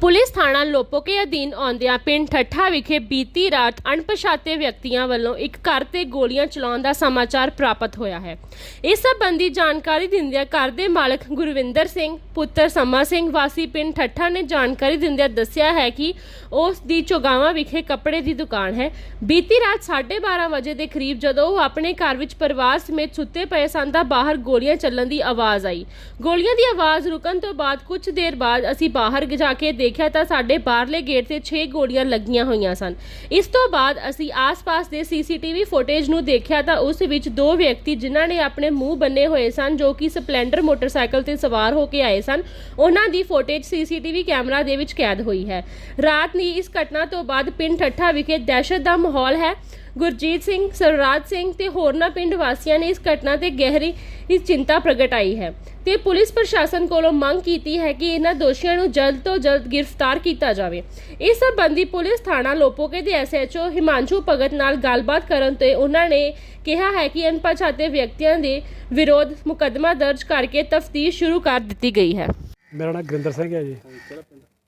Police ਥਾਣਾ ਲੋਪੋਕੇ ਅਧੀਨ ਆਉਂਦਿਆਂ ਪਿੰਡ ਠੱਠਾ ਵਿਖੇ ਬੀਤੀ ਰਾਤ ਅਣਪਛਾਤੇ ਵਿਅਕਤੀਆਂ ਵੱਲੋਂ ਇੱਕ ਘਰ ਤੇ ਗੋਲੀਆਂ ਚਲਾਉਣ ਦਾ ਸਮਾਚਾਰ ਪ੍ਰਾਪਤ ਹੋਇਆ ਹੈ। ਇਸ ਸੰਬੰਧੀ ਜਾਣਕਾਰੀ ਦਿੰਦਿਆਂ ਘਰ ਦੇ ਮਾਲਕ ਗੁਰਵਿੰਦਰ ਸਿੰਘ, ਪੁੱਤਰ ਸਮਾ ਸਿੰਘ ਵਾਸੀ ਪਿੰਡ ਠੱਠਾ ਨੇ ਜਾਣਕਾਰੀ ਦਿੰਦਿਆਂ ਦੱਸਿਆ ਹੈ ਕਿ ਉਸ ਦੀ ਚੋਗਾਵਾਂ ਵਿਖੇ ਕੱਪੜੇ ਦੀ ਦੁਕਾਨ ਹੈ। ਬੀਤੀ ਰਾਤ 12:30 ਵਜੇ ਦੇ ਕਰੀਬ ਜਦੋਂ ਉਹ ਆਪਣੇ ਘਰ ਵਿੱਚ ਪਰਿਵਾਰ ਸਮੇਤ ਸੁੱਤੇ ਪਏ ਸਨ ਤਾਂ ਬਾਹਰ ਗੋਲੀਆਂ ਚੱਲਣ ਦੀ ਆਵਾਜ਼ ਆਈ। ਗੋਲੀਆਂ ਦੀ ਆਵਾਜ਼ ਰੁਕਣ ਤੋਂ ਬਾਅਦ ਕੁਝ ਦੇਰ ਬਾਅਦ ਅਸੀਂ ਬਾਹਰ ਜਾ ਕੇ ਦੇਖਿਆ ਤਾਂ ਸਾਡੇ ਬਾਹਰਲੇ ਗੇਟ ਤੇ 6 ਗੋਲੀਆਂ ਲੱਗੀਆਂ ਹੋਈਆਂ ਸਨ। ਇਸ ਤੋਂ ਬਾਅਦ ਅਸੀਂ ਆਸ-ਪਾਸ ਦੇ ਸੀਸੀਟੀਵੀ ਫੁਟੇਜ ਨੂੰ ਦੇਖਿਆ ਤਾਂ ਉਸ ਵਿੱਚ ਦੋ ਵਿਅਕਤੀ ਜਿਨ੍ਹਾਂ ਨੇ ਆਪਣੇ ਮੂੰਹ ਬੰਨੇ ਹੋਏ ਸਨ, ਜੋ ਕਿ ਸਪਲੈਂਡਰ ਮੋਟਰਸਾਈਕਲ ਤੇ ਸਵਾਰ ਹੋ ਕੇ ਆਏ ਸਨ। ਉਹਨਾਂ ਦੀ ਫੁਟੇਜ ਸੀਸੀਟੀਵੀ ਕੈਮਰਾ ਦੇ ਵਿੱਚ ਕੈਦ ਹੋਈ ਹੈ। ਰਾਤ ਦੀ ਇਸ ਘਟਨਾ ਤੋਂ ਬਾਅਦ ਪਿੰਡ ਠੱਠਾ ਵਿਖੇ ਦਹਿਸ਼ਤ ਦਾ ਮਾਹੌਲ ਹੈ। ਗੁਰਜੀਤ ਸਿੰਘ ਸਰਰਾਜ ਸਿੰਘ ਤੇ ਹੋਰਨਾਂ ਪਿੰਡ ਵਾਸੀਆਂ ਨੇ ਇਸ ਘਟਨਾ ਤੇ ਗਹਿਰੀ ਇਸ ਚਿੰਤਾ ਪ੍ਰਗਟਾਈ ਹੈ। ਤੇ ਪੁਲਿਸ ਪ੍ਰਸ਼ਾਸਨ ਕੋਲੋਂ ਮੰਗ ਕੀਤੀ ਹੈ ਕਿ ਇਹਨਾਂ ਦੋਸ਼ੀਆਂ ਨੂੰ ਜਲਦ ਤੋਂ ਜਲਦ ਗ੍ਰਿਫਤਾਰ ਕੀਤਾ ਜਾਵੇ। ਇਸ ਸੰਬੰਧੀ ਪੁਲਿਸ ਥਾਣਾ ਲੋਪੋਕੇ ਦੇ ਐਸਐਚਓ ਹਿਮਾਂਸ਼ੂ ਭਗਤ ਨਾਲ ਗੱਲਬਾਤ ਕਰਨ ਤੇ ਉਹਨਾਂ ਨੇ ਕਿਹਾ ਹੈ ਕਿ ਅਣਪਛਾਤੇ ਵਿਅਕਤੀਆਂ ਦੇ ਵਿਰੋਧ ਮੁਕੱਦਮਾ ਦਰਜ ਕਰਕੇ ਤਫਤੀਸ਼ ਸ਼ੁਰੂ ਕਰ ਦਿੱਤੀ ਗਈ ਹੈ। ਮੇਰਾ ਨਾਮ ਗੁਰਿੰਦਰ ਸਿੰਘ ਹੈ ਜੀ।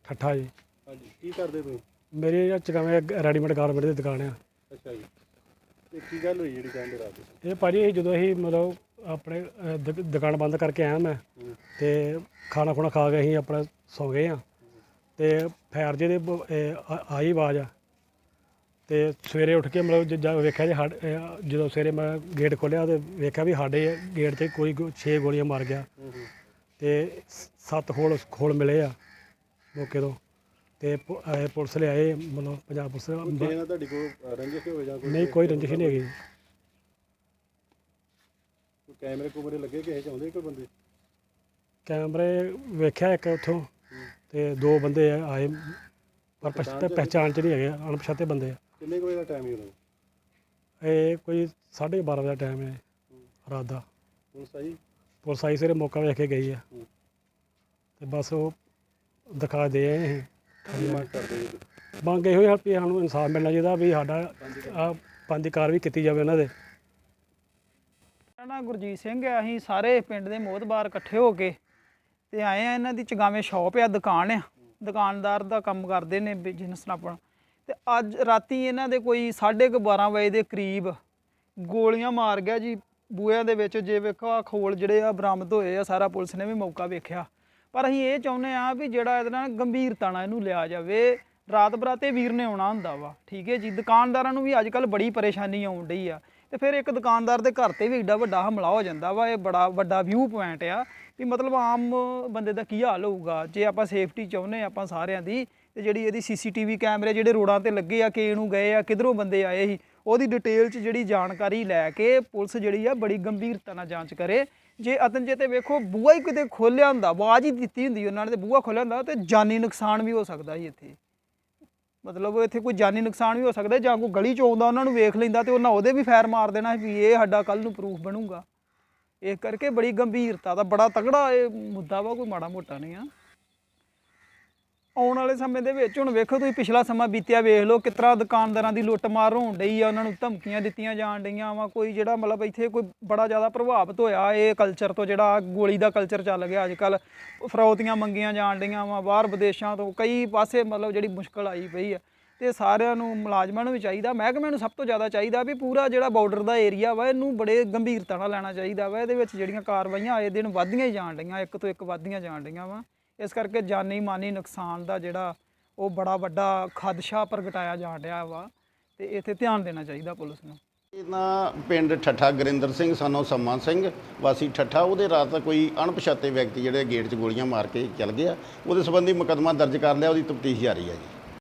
ਠੱਠਾ ਜੀ। ਹਾਂਜੀ ਕੀ ਕਰਦੇ ਤੁਸੀਂ? ਮੇਰੀ ਚਗਾਵੇਂ ਰੈਡੀਮੇਡ ਗਾਰਮੈਂਟ ਦੀ ਦੁਕਾਨ ਆ। ਅੱਛਾ ਜੀ। ਤੇ ਕੀ ਗੱਲ ਹੋਈ ਜਿਹੜੀ ਕਹਿੰਦੇ ਰਾਤ ਨੂੰ? ਇਹ ਭਾਜੀ ਇਹ ਜਦੋਂ ਅਸੀਂ ਮਤਲਬ ਆਪਣੇ ਅਹ, ਦੁਕ- ਦੁਕਾਨ ਬੰਦ ਕਰਕੇ ਆਇਆ ਮੈਂ ਹੂੰ। ਤੇ ਖਾਣਾ ਖੁਣਾ ਖਾ ਕੇ ਅਸੀਂ ਆਪਣਾ ਸੌ ਗਏ ਆ ਤੇ ਫੈਰ ਬ- ਇਹ ਆ- ਆਈ ਆਵਾਜ਼ ਆ। ਤੇ ਸਵੇਰੇ ਉੱਠ ਕੇ ਮਤਲਬ ਜ- ਜਦ ਵੇਖਿਆ ਜੀ ਸਾਡੇ ਇਹ ਜਦੋਂ ਸਵੇਰੇ ਮੈਂ ਗੇਟ ਖੋਲ੍ਹਿਆ ਤੇ ਵੇਖਿਆ ਵੀ ਸਾਡੇ ਗੇਟ ਤੇ ਕੋਈ 6 ਗੋਲੀਆਂ ਮਾਰ ਗਿਆ। ਹੂੰ ਹੂੰ। ਤੇ ਸ- ਸੱਤ ਖੋਲ ਖੋਲ ਮਿਲੇ ਆ ਮੌਕੇ ਤੋਂ। ਤੇ ਪੁ- ਇਹ ਪੁਲਿਸ ਲਿਆਏ ਮਤਲਬ ਪੰਜਾਬ ਪੁਲਿਸ ਨਾ ਤੁਹਾਡੀ ਕੋਈ ਰੰਜਿਸ਼ ਹੋਵੇ ਜਾਂ ਕੋਈ ਨਹੀਂ ਕੋਈ ਰੰਜਿਸ਼ ਨਹੀਂ ਹੈਗੀ। ਕੋਈ ਕੈਮਰੇ ਕੁਮਰੇ ਲੱਗੇ ਕਿਸੇ ਚ? ਆਉਂਦੇ ਕੋਈ ਬੰਦੇ? ਕੈਮਰੇ ਵੇਖਿਆ ਇੱਕ ਉੱਥੋਂ ਤੇ ਦੋ ਬੰਦੇ ਆ- ਆਏ। ਪਰ ਪਛਾਣ ਪਛ- ਚ- ਪਹਿਚਾਣ ਚ ਨਹੀਂ ਹੈਗੇ ਅਣਪਛਾਤੇ ਬੰਦੇ ਆ। ਕਿੰਨੇ ਕੁ ਵਜੇ ਦਾ ਟਾਈਮ ਹੀ ਹੋਣਾ ਇਹ ਕੋਈ 12:30 ਵਜੇ ਦਾ ਟਾਈਮ ਹੈ ਰਾਤ ਦਾ। ਹੁਣ ਸਹੀ ਪੁਲਿਸ ਆਈ ਸਵੇਰੇ ਮੌਕਾ ਵੇਖ ਕੇ ਗਈ ਆ। ਹੂੰ। ਤੇ ਬਸ ਉਹ ਦਿਖਾ ਦੇ ਆਏ ਕੀ ਮੰਗ ਕਰਦੇ ਜੀ। ਮੰਗ ਇਹੋ ਹੀ ਆ ਵੀ ਸਾਨੂੰ ਇਨਸਾਫ ਮਿਲਣਾ ਚਾਹੀਦਾ ਵੀ ਸਾਡਾ ਆ ਪੰਜ ਕਾਰ ਕੀਤੀ ਜਾਵੇ ਉਹਨਾਂ ਦੇ। ਮੇਰਾ ਨਾਂ ਗੁਰਜੀਤ ਸਿੰਘ ਹੈ, ਅਸੀਂ ਸਾਰੇ ਪਿੰਡ ਦੇ ਮੋਹਤਬਾਰ ਇਕੱਠੇ ਹੋ ਕੇ ਤੇ ਆਏ ਆ ਇਹਨਾਂ ਦੀ ਚਗਾਵੇਂ ਸ਼ਾਪ ਆ, ਦੁਕਾਨ ਆ। ਦੁਕਾਨਦਾਰ ਦਾ ਕੰਮ ਕਰਦੇ ਨੇ ਬਿਜ਼ਨਸ ਨਾਲ ਆਪਣਾ। ਤੇ ਅੱਜ ਰਾਤੀ ਇਹਨਾਂ ਦੇ ਕੋਈ 12:30 ਵਜੇ ਦੇ ਕਰੀਬ ਗੋਲੀਆਂ ਮਾਰ ਗਿਆ ਜੀ ਬੂਹਿਆਂ ਦੇ ਵਿੱਚ। ਜੇ ਵੇਖੋ ਆ ਖੋਲ ਜਿਹੜੇ ਆ ਬਰਾਮਦ ਹੋਏ ਆ, ਸਾਰਾ ਪੁਲਿਸ ਨੇ ਵੀ ਮੌਕਾ ਵੇਖਿਆ। ਪਰ ਅਸੀਂ ਇਹ ਚਾਹੁੰਦੇ ਆ ਵੀ ਜਿਹੜਾ ਇਹਦੇ ਨਾਲ ਗੰਭੀਰਤਾ ਨਾਲ ਇਹਨੂੰ ਲਿਆ ਜਾਵੇ। ਰਾਤ ਬਰਾਤੇ ਵੀਰ ਨੇ ਆਉਣਾ ਹੁੰਦਾ ਵਾ, ਠੀਕ ਹੈ ਜੀ? ਦੁਕਾਨਦਾਰਾਂ ਨੂੰ ਵੀ ਅੱਜ ਕੱਲ ਬੜੀ ਪਰੇਸ਼ਾਨੀ ਆਉਣ ਡਈ ਆ। ਤੇ ਫਿਰ ਇੱਕ ਦੁਕਾਨਦਾਰ ਦੇ ਘਰ ਤੇ ਵੀ ਏਡਾ ਵੱਡਾ ਹਮਲਾ ਹੋ ਜਾਂਦਾ ਵਾ, ਇਹ ਬੜਾ ਵੱਡਾ ਵਿਊ ਪੁਆਇੰਟ ਆ ਵੀ ਮਤਲਬ ਆਮ ਬੰਦੇ ਦਾ ਕੀ ਹਾਲ ਹੋਊਗਾ? ਜੇ ਆਪਾਂ ਸੇਫਟੀ ਚਾਹੁੰਦੇ ਹਾਂ ਆਪਾਂ ਸਾਰਿਆਂ ਦੀ, ਤੇ ਜਿਹੜੀ ਇਹਦੀ ਸੀਸੀਟੀਵੀ ਕੈਮਰੇ ਜਿਹੜੇ ਰੋਡਾਂ ਤੇ ਲੱਗੇ ਆ, ਕਿ ਨੂੰ ਗਏ ਆ, ਕਿਧਰੋਂ ਬੰਦੇ ਆਏ ਸੀ, ਉਹਦੀ ਡਿਟੇਲ 'ਚ ਜਿਹੜੀ ਜਾਣਕਾਰੀ ਲੈ ਕੇ ਪੁਲਿਸ ਜਿਹੜੀ ਆ ਬੜੀ ਗੰਭੀਰਤਾ ਨਾਲ ਜਾਂਚ ਕਰੇ। ਜੇ ਅਤਨਜੇ ਤੇ ਵੇਖੋ ਬੂਹਾ ਹੀ ਕਿਤੇ ਖੋਲਿਆ ਹੁੰਦਾ, ਆਵਾਜ਼ ਹੀ ਦਿੱਤੀ ਹੁੰਦੀ ਉਹਨਾਂ ਨੇ ਤੇ ਬੂਹਾ ਖੋਲਿਆ ਹੁੰਦਾ, ਤੇ ਜਾਨੀ ਨੁਕਸਾਨ ਵੀ ਹੋ ਸਕਦਾ ਸੀ ਇੱਥੇ। ਮਤਲਬ ਇੱਥੇ ਕੋਈ ਜਾਨੀ ਨੁਕਸਾਨ ਵੀ ਹੋ ਸਕਦਾ ਜਾਂ ਕੋਈ ਗਲੀ ਚ ਆਉਂਦਾ, ਉਹਨਾਂ ਨੂੰ ਵੇਖ ਲੈਂਦਾ ਤੇ ਉਹਨਾਂ ਉਹਦੇ ਵੀ ਫੈਰ ਮਾਰ ਦੇਣਾ ਵੀ ਇਹ ਸਾਡਾ ਕੱਲ ਨੂੰ ਪ੍ਰੂਫ ਬਣੂਗਾ। ਇਸ ਕਰਕੇ ਬੜੀ ਗੰਭੀਰਤਾ ਦਾ ਬੜਾ ਤਗੜਾ ਇਹ ਮੁੱਦਾ ਵਾ, ਕੋਈ ਮਾੜਾ ਮੋਟਾ ਨਹੀਂ ਆ। ਆਉਣ ਵਾਲੇ ਸਮੇਂ ਦੇ ਵਿੱਚ ਹੁਣ ਵੇਖੋ ਤੁਸੀਂ ਪਿਛਲਾ ਸਮਾਂ ਬੀਤਿਆ, ਵੇਖ ਲਓ ਕਿਸ ਤਰ੍ਹਾਂ ਦੁਕਾਨਦਾਰਾਂ ਦੀ ਲੁੱਟ ਮਾਰ ਹੋਣ ਡਈ ਆ, ਉਹਨਾਂ ਨੂੰ ਧਮਕੀਆਂ ਦਿੱਤੀਆਂ ਜਾਣ ਡਈਆਂ ਵਾ, ਕੋਈ ਜਿਹੜਾ ਮਤਲਬ ਇੱਥੇ ਕੋਈ ਬੜਾ ਜ਼ਿਆਦਾ ਪ੍ਰਭਾਵਿਤ ਹੋਇਆ, ਇਹ ਕਲਚਰ ਤੋਂ ਜਿਹੜਾ ਗੋਲੀ ਦਾ ਕਲਚਰ ਚੱਲ ਗਿਆ ਅੱਜ ਕੱਲ ਫਰੌਤੀਆਂ ਮੰਗੀਆਂ ਜਾਣ ਡਈਆਂ ਵਾ, ਬਾਹਰ ਵਿਦੇਸ਼ਾਂ ਤੋਂ ਕਈ ਪਾਸੇ ਮਤਲਬ ਜਿਹੜੀ ਮੁਸ਼ਕਲ ਆਈ ਪਈ ਆ, ਤੇ ਸਾਰਿਆਂ ਨੂੰ ਮੁਲਾਜ਼ਮਾਂ ਨੂੰ ਵੀ ਚਾਹੀਦਾ ਮਹਿਕਮੇ ਨੂੰ ਸਭ ਤੋਂ ਜ਼ਿਆਦਾ ਚਾਹੀਦਾ ਵੀ ਪੂਰਾ ਜਿਹੜਾ ਬਾਰਡਰ ਦਾ ਏਰੀਆ ਵਾ, ਇਹਨੂੰ ਬੜੇ ਗੰਭੀਰਤਾ ਨਾਲ ਲੈਣਾ ਚਾਹੀਦਾ ਵਾ, ਇਹਦੇ ਵਿੱਚ ਜਿਹੜੀਆਂ ਕਾਰਵਾਈਆਂ ਆਏ ਦਿਨ ਵੱਧਦੀਆਂ ਹੀ ਜਾਣ ਡਈਆਂ, ਇੱਕ ਤੋਂ ਇੱਕ ਵੱਧਦੀਆਂ ਜਾਣ ਡਈਆਂ ਵਾ। ਇਸ ਕਰਕੇ ਜਾਨੀ ਮਾਨੀ ਨੁਕਸਾਨ ਦਾ ਜਿਹੜਾ ਉਹ ਬੜਾ ਵੱਡਾ ਖਦਸ਼ਾ ਪ੍ਰਗਟਾਇਆ ਜਾ ਰਿਹਾ ਵਾ ਤੇ ਇੱਥੇ ਧਿਆਨ ਦੇਣਾ ਚਾਹੀਦਾ ਪੁਲਿਸ ਨੂੰ। ਇਹਨਾਂ ਪਿੰਡ ਠੱਠਾ ਗਰਿੰਦਰ ਸਿੰਘ, ਸਾਨੋ ਸੰਮਾ ਸਿੰਘ, ਵਾਸੀ ਠੱਠਾ। ਉਹਦੇ ਰਾਤ ਕੋਈ ਅਣਪਛਾਤੇ ਵਿਅਕਤੀ ਜਿਹੜੇ ਗੇਟ 'ਚ ਗੋਲੀਆਂ ਮਾਰ ਕੇ ਚੱਲ ਗਿਆ। ਉਹਦੇ ਸੰਬੰਧੀ ਮੁਕੱਦਮਾ ਦਰਜ ਕਰ ਲਿਆ, ਉਹਦੀ ਤਫਤੀਸ਼ ਜਾਰੀ ਹੈ ਜੀ।